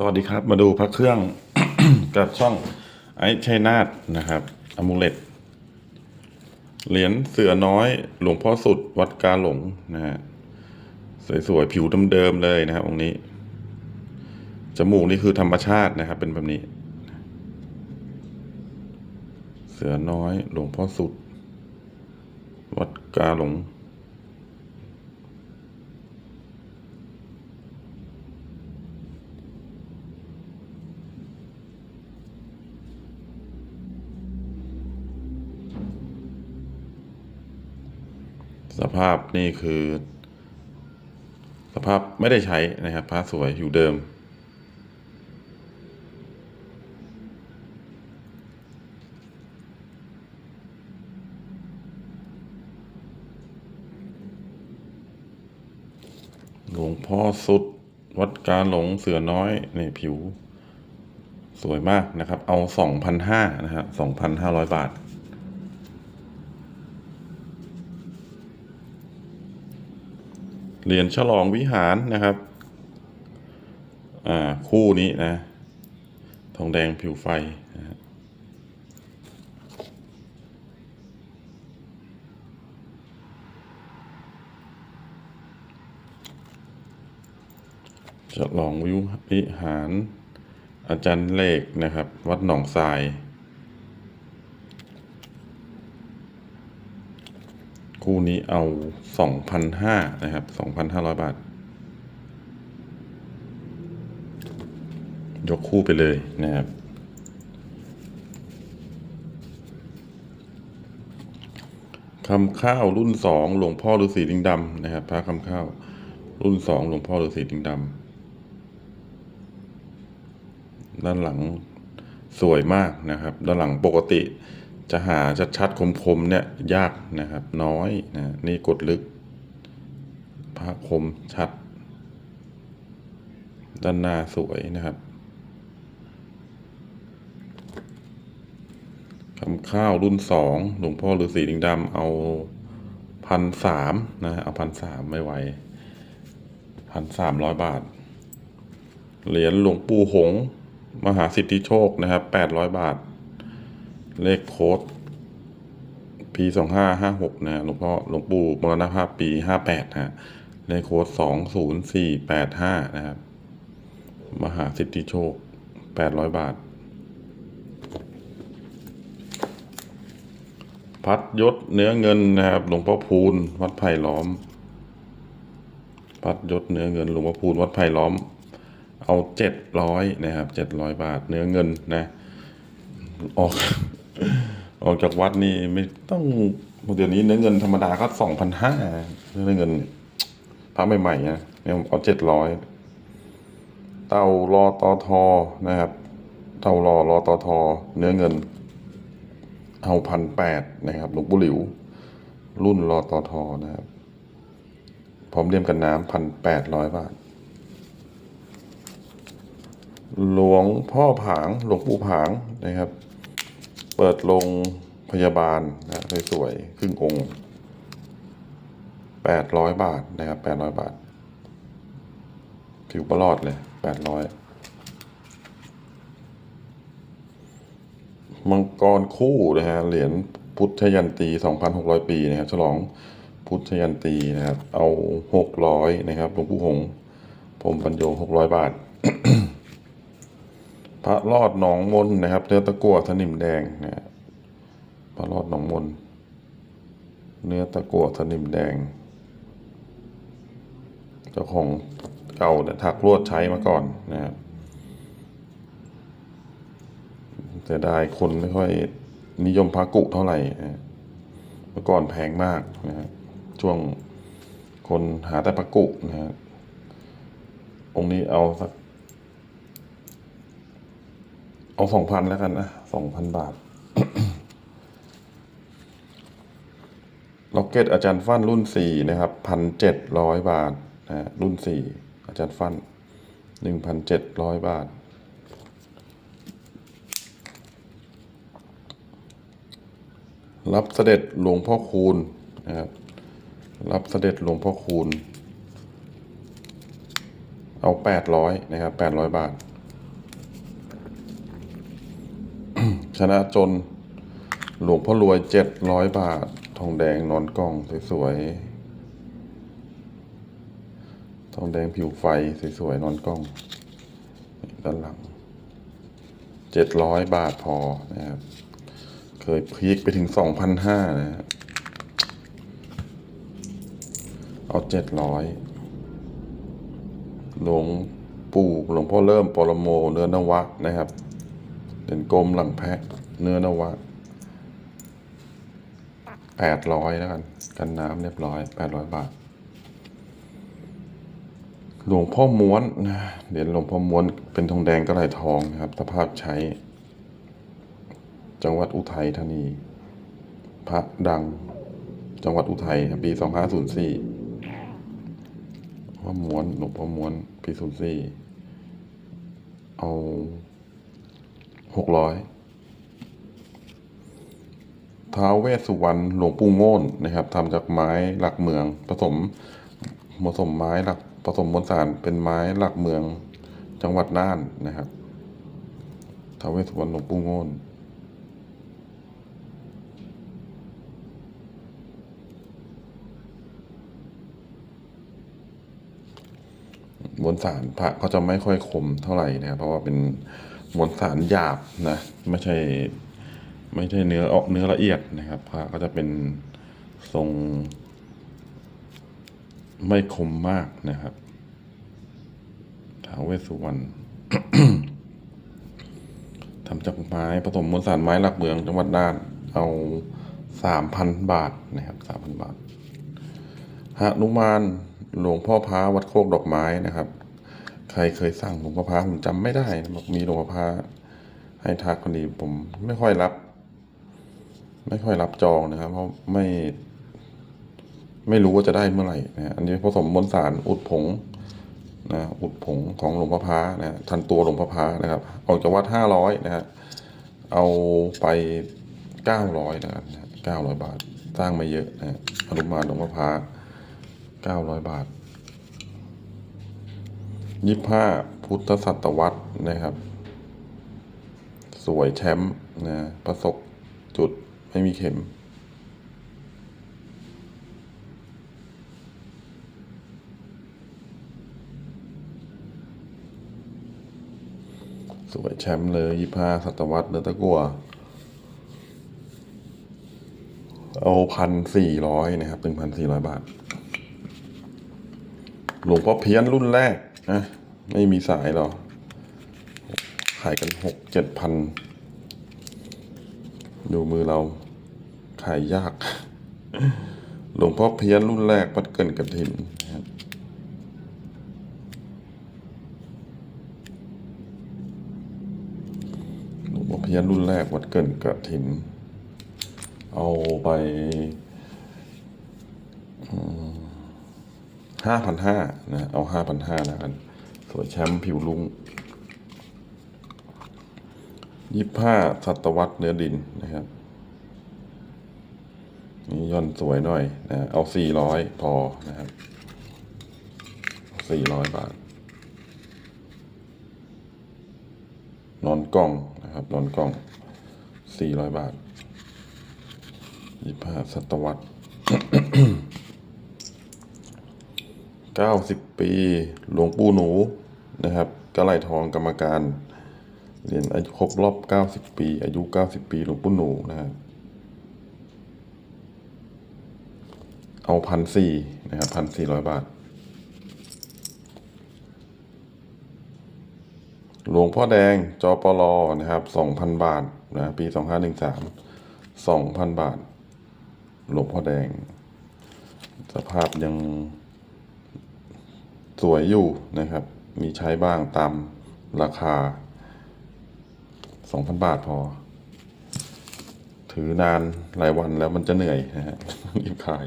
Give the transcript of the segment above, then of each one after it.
สวัสดีครับ มาดูพระเครื่องกับช่องไอซ์ชัยนาทนะครับอมูเลตเหรียญเสือน้อย หลวงพ่อสุดวัดกาหลงนะฮะสวยๆ ผิวเดิมๆเลยนะครับองค์นี้ จมูกนี่คือธรรมชาตินะครับ เป็นแบบนี้ เสือน้อย หลวงพ่อสุด วัดกาหลง สภาพนี่คือ สภาพไม่ได้ใช้นะครับผ้าสวยอยู่เดิม หลวงพ่อสุดวัดการหลงเสือน้อยนี่ผิว สวยมากนะครับ เอาสองพันห้านะครับสองพันห้าร้อยบาท เหรียญฉลองวิหารนะครับ อ่า คู่นี้นะ ทองแดงผิวไฟนะฉลองวิหาร อาจารย์เลขนะครับ วัดหนองทราย คู่นี้เอาสองพันห้านะครับสองพันห้าร้อยบาท ยกคู่ไปเลยนะครับ คำข้าวรุ่นสองหลวงพ่อฤาษีลิงดำนะครับพระคำข้าวรุ่นสองหลวงพ่อฤาษีลิงดำด้านหลังสวยมากนะครับ ด้านหลังปกติ จะหาชัดๆคมๆเนี่ยยากนะครับ น้อยนะนี่กดลึกภาพคมชัด ด้านหน้าสวยนะครับคำข้าวรุ่นสองหลวงพ่อฤาษีลิงดำเอาพันสามนะเอาพันสามไม่ไหวพันสามร้อยบาท เหรียญหลวงปู่หง มหาสิทธิโชคนะครับแปดร้อยบาท เลขโค้ดปีสองห้าห้าหกนะหลวงพ่อหลวงปู่มรณภาพปีห้าแปดฮะเลขโค้ดสองศูนย์สี่แปดห้านะครับ มหาสิทธิโชคแปดร้อยบาท พัดยศเนื้อเงินนะครับ หลวงพ่อพูนวัดไผ่ล้อม พัดยศเนื้อเงิน หลวงพ่อพูนวัดไผ่ล้อม เอาเจ็ดร้อยนะครับเจ็ดร้อยบาทเนื้อเงินนะ ออก ออกจากวัดนี่ไม่ต้องเดี๋ยวนี้เนื้อเงินธรรมดาก็สองพันห้าเนื้อเงินพระใหม่ๆนะเนี่ยเอาเจ็ดร้อยเต่ารอตอทอนะครับ เต่ารอรอตอทอเนื้อเงิน เอาพันแปดนะครับหลวงปู่หลิว รุ่นรอตอทอนะครับพร้อมเลี่ยมกันน้ำพันแปดร้อยบาท หลวงพ่อผาง หลวงปู่ผางนะครับ เปิดโรงพยาบาลนะสวยๆครึ่งองค์แปดร้อยบาทนะครับแปดร้อยบาท ผิวประหลอดเลยแปดร้อยมังกรคู่นะฮะเหรียญพุทธยันตีสองพันหกร้อยปีนะครับฉลองพุทธยันตีนะครับ เอาหกร้อยนะครับหลวงปู่หงส์ผมปัญโยหกร้อยบาท ระรอดหนองมนนะครับเนื้อตะกั่วสนิมแดงนะพระรอดหนองมน เนื้อตะกั่วสนิมแดง เจ้าของเก่าเนี่ยถักลวดใช้มาก่อนนะครับแต่ได้คนไม่ค่อยนิยมพระกุเท่าไหร่นะเมื่อก่อนแพงมากนะฮะช่วงคนหาแต่พระกุนะฮะองค์นี้เอาสัก เอาสองพันแล้วกันนะสองพันบาทล็อกเก็ตอาจารย์ฟั่นรุ่นสี่นะครับพันเจ็ดร้อยบาทนะรุ่นสี่อาจารย์ฟั่นหนึ่งพันเจ็ดร้อยบาท รับเสด็จหลวงพ่อคูณนะครับ รับเสด็จหลวงพ่อคูณ เอาแปดร้อยนะครับแปดร้อยบาท ชนะจน หลวงพ่อรวยเจ็ดร้อยบาท ทองแดงนอนกล้องสวยๆ ทองแดงผิวไฟสวยๆ นอนกล้อง ด้านหลังเจ็ดร้อยบาทพอนะครับ เคยพีคไปถึงสองพันห้านะครับเอาเจ็ดร้อยหลวงปู่หลวงพ่อเริ่มปรโมเนื้อนวะนะครับ เด่นกลมหลังแพะ เนื้อนวะแปดร้อยแล้วกัน กันน้ำเรียบร้อยแปดร้อยบาท หลวงพ่อม้วนนะเหรียญหลวงพ่อม้วนเป็นทองแดงกระไหลทองนะครับ สภาพใช้ จังหวัดอุทัยธานี พระดัง จังหวัดอุทัยปีสองห้าศูนย์สี่พ่อม้วนหลวงพ่อม้วนปีศูนย์สี่เอา หกร้อยท้าวเวสสุวรรณหลวงปู่โง่นนะครับทำจากไม้หลักเมือง ผสมผสมไม้หลักผสมมวลสารเป็นไม้หลักเมืองจังหวัดน่านนะครับท้าวเวสสุวรรณหลวงปู่โง่นมวลสารพระก็จะไม่ค่อยคมเท่าไหร่นะครับเพราะว่าเป็น มวลสารหยาบนะไม่ใช่ไม่ใช่เนื้อออกเนื้อละเอียดนะครับพระก็จะเป็นทรง ไม่คมมากนะครับท้าวเวสสุวรรณทำจากไม้ผสมมวลสารไม้หลักเมืองจังหวัดน่านเอาสามพันบาทนะครับสามพันบาทหนุมานหลวงพ่อพระวัดโคกดอกไม้นะครับ ใครเคยสั่งหลวงพ่อพระผมจำไม่ได้นะบอกมีหลวงพ่อพระให้ทักคนดีผมไม่ค่อยรับ ไม่ค่อยรับจองนะครับ เพราะไม่ ไม่รู้ว่าจะได้เมื่อไหร่นะอันนี้ผสมมวลสารอุดผงนะอุดผงของหลวงพ่อพระนะทันตัวหลวงพ่อพระนะครับ ออกจากวัดห้าร้อยนะฮะเอาไปเก้าร้อยนะครับเก้าร้อยบาท สร้างมาเยอะนะฮะอนุมานหลวงพ่อพระเก้าร้อยบาท ยี่ห้าพุทธศตวรรษนะครับ สวยแชมป์นะประสบจุดไม่มีเข็ม สวยแชมป์เลยยี่ห้าศตวรรษเดือตะกัวเอาพันสี่ร้อยนะครับเป็นพันสี่ร้อยบาท หลวงพ่อเพี้ยนรุ่นแรก นะไม่มีสายหรอ ขายกันหกเจ็ดพัน ดูมือเรา ขายยาก หลวงพ่อเพี้ยนรุ่นแรกวัดเกินกระถินนะครับหลวงพ่อเพี้ยนรุ่นแรกวัดเกินกระถิ่นเอาไป ห้าพันห้านะ เอาห้าพันห้าแล้วกัน สวยแชมป์ผิวลุงยี่ห้าศตวรรษเนื้อดินนะครับ นี่ย่อนสวยหน่อยนะ เอาสี่ร้อยพอนะครับสี่ร้อยบาท นอนกล้องนะครับ นอนกล้องสี่ร้อยบาทยี่ห้าศตวรร ษเก้าสิบปี หลวงปู่หนูนะครับกระไหลทองกรรมการเหรียญอายุครบรอบเก้าสิบปี อายุเก้าสิบปี หลวงปู่หนูนะครับเอาพันสี่นะครับพันสี่ร้อยบาท หลวงพ่อแดงจอปลอนะครับสองพันบาทนะปีสองห้าหนึ่งสามสองพันบาท หลวงพ่อแดง สภาพยัง สวยอยู่นะครับ มีใช้บ้างตามราคาสองพันบาทพอ ถือนานหลายวันแล้วมันจะเหนื่อยนะฮะรีบขาย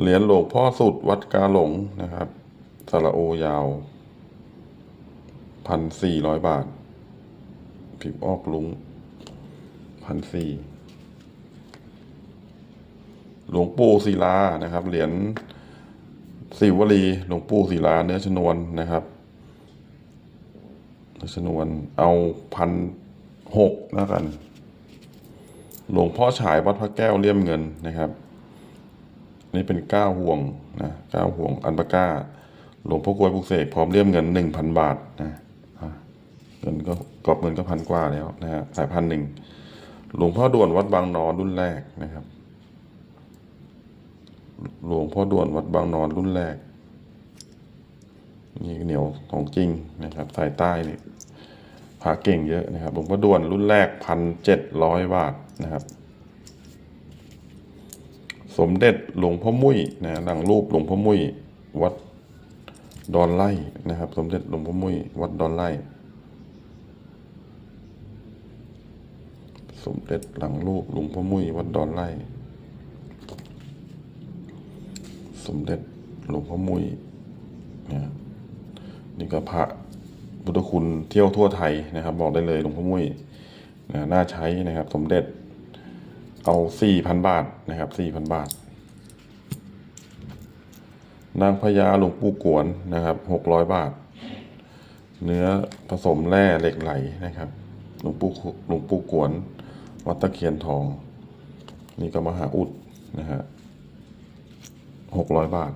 เหรียญหลวงพ่อสุดวัดกาหลงนะครับสระโอยาว พันสี่ร้อยบาท ผิวออกลุงพันสี่หลวงปู่ศิลานะครับ เหรียญ สิวลีหลวงปู่ศิลาเนื้อชนวนนะครับเนื้อชนวนเอาพันหกแล้วกัน หลวงพ่อฉายวัดพระแก้วเลี่ยมเงินนะครับ นี่เป็นเก้าห่วงนะเก้าห่วงอันปาก้า หลวงพ่อกวยปุกเสกพร้อมเลี่ยมเงินหนึ่งพันบาทนะเงินก็กรอบเงินก็พันกว่าแล้วนะฮะสายพันหนึ่งหลวงพ่อด่วนวัดบางนอรุ่นแรกนะครับ หลวงพ่อด่วนวัดบางนอนรุ่นแรก นี่เหนียวของจริงนะครับ สายใต้นี่พาเก่งเยอะนะครับหลวงพ่อด่วนรุ่นแรกพันเจ็ดร้อยบาทนะครับ สมเด็จหลวงพ่อมุ้ยนะหลังรูปหลวงพ่อมุ้ยวัดดอนไล่นะครับ สมเด็จหลวงพ่อมุ้ยวัดดอนไล่สมเด็จหลังรูปหลวงพ่อมุ้ยวัดดอนไล่ ส มเด็จหลวงพ่อมุ้ยนะนี่ก็พระพุทธคุณเที่ยวทั่วไทยนะครับ บอกได้เลยหลวงพ่อมุ้ยนะน่าใช้นะครับ สมเด็จเอาสี่พันบาทนะครับสี่พันบาท นางพญาหลวงปู่กวนนะครับหกร้อยบาท เนื้อผสมแร่เหล็กไหลนะครับหลวงปู่หลวงปู่กวน วัดตะเคียนทอง นี่ก็มหาอุดนะฮะ หกร้อยบาท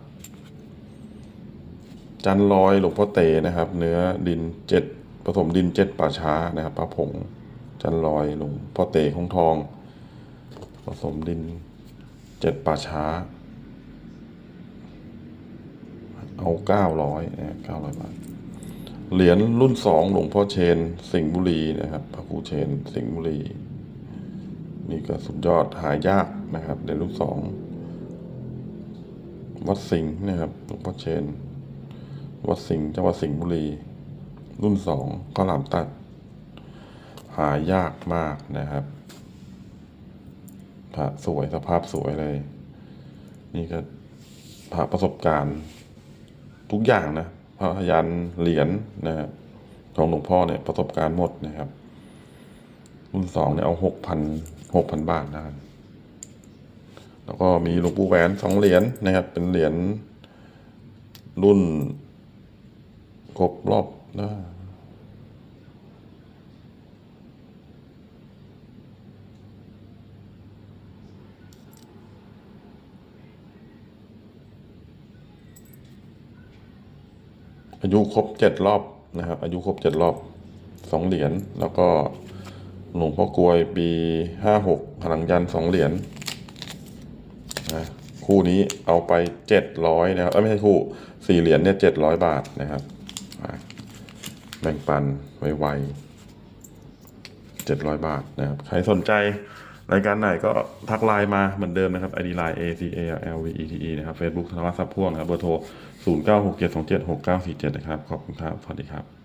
จันลอยหลวงพ่อเตนะครับ เนื้อดินเจ็ดผสมดินเจ็ดป่าช้านะครับพระผงจันลอยหลวงพ่อเตของทองผสมดินเจ็ดป่าช้า เอาเก้าร้อยนะเก้าร้อยบาท เหรียญรุ่นสองหลวงพ่อเชน สิงห์บุรีนะครับ พระครูเชน สิงห์บุรี นี่ก็สุดยอดหายากนะครับเหรียญรุ่นสอง วัดสิงห์นะครับหลวงพ่อเชน วัดสิงห์จังหวัดสิงห์บุรี รุ่นสองข้าวหลามตัด หายากมากนะครับพระสวยสภาพสวยเลย นี่ก็พระประสบการณ์ทุกอย่างนะพระยันเหรียญนะครับของหลวงพ่อเนี่ยประสบการณ์หมดนะครับ รุ่นสองเนี่ยเอาหกพันหกพันบาทนะครับ แล้วก็มีหลวงปู่แหวนสองเหรียญนะครับ เป็นเหรียญรุ่นครบรอบนะอายุครบเจ็ดรอบนะครับ อายุครบเจ็ดรอบสองเหรียญแล้วก็หลวงพ่อกลวยปีห้าหกพลังยันสองเหรียญ นะคู่นี้เอาไปเจ็ดร้อยนะครับเอ้ยไม่ใช่คู่สี่เหรียญเนี่ยเจ็ดร้อยบาทนะครับแบ่งปันไวๆเจ็ดร้อยบาทนะครับ ใครสนใจรายการไหนก็ทักไลน์มาเหมือนเดิมนะครับ ID line A C A L V E T E นะครับ Facebook ธนวัฒน์สับพ่วงนะครับเบอร์โทร 0 9 6 7 2 7 6 9 4 7 นะครับ ขอบคุณครับ สวัสดีครับ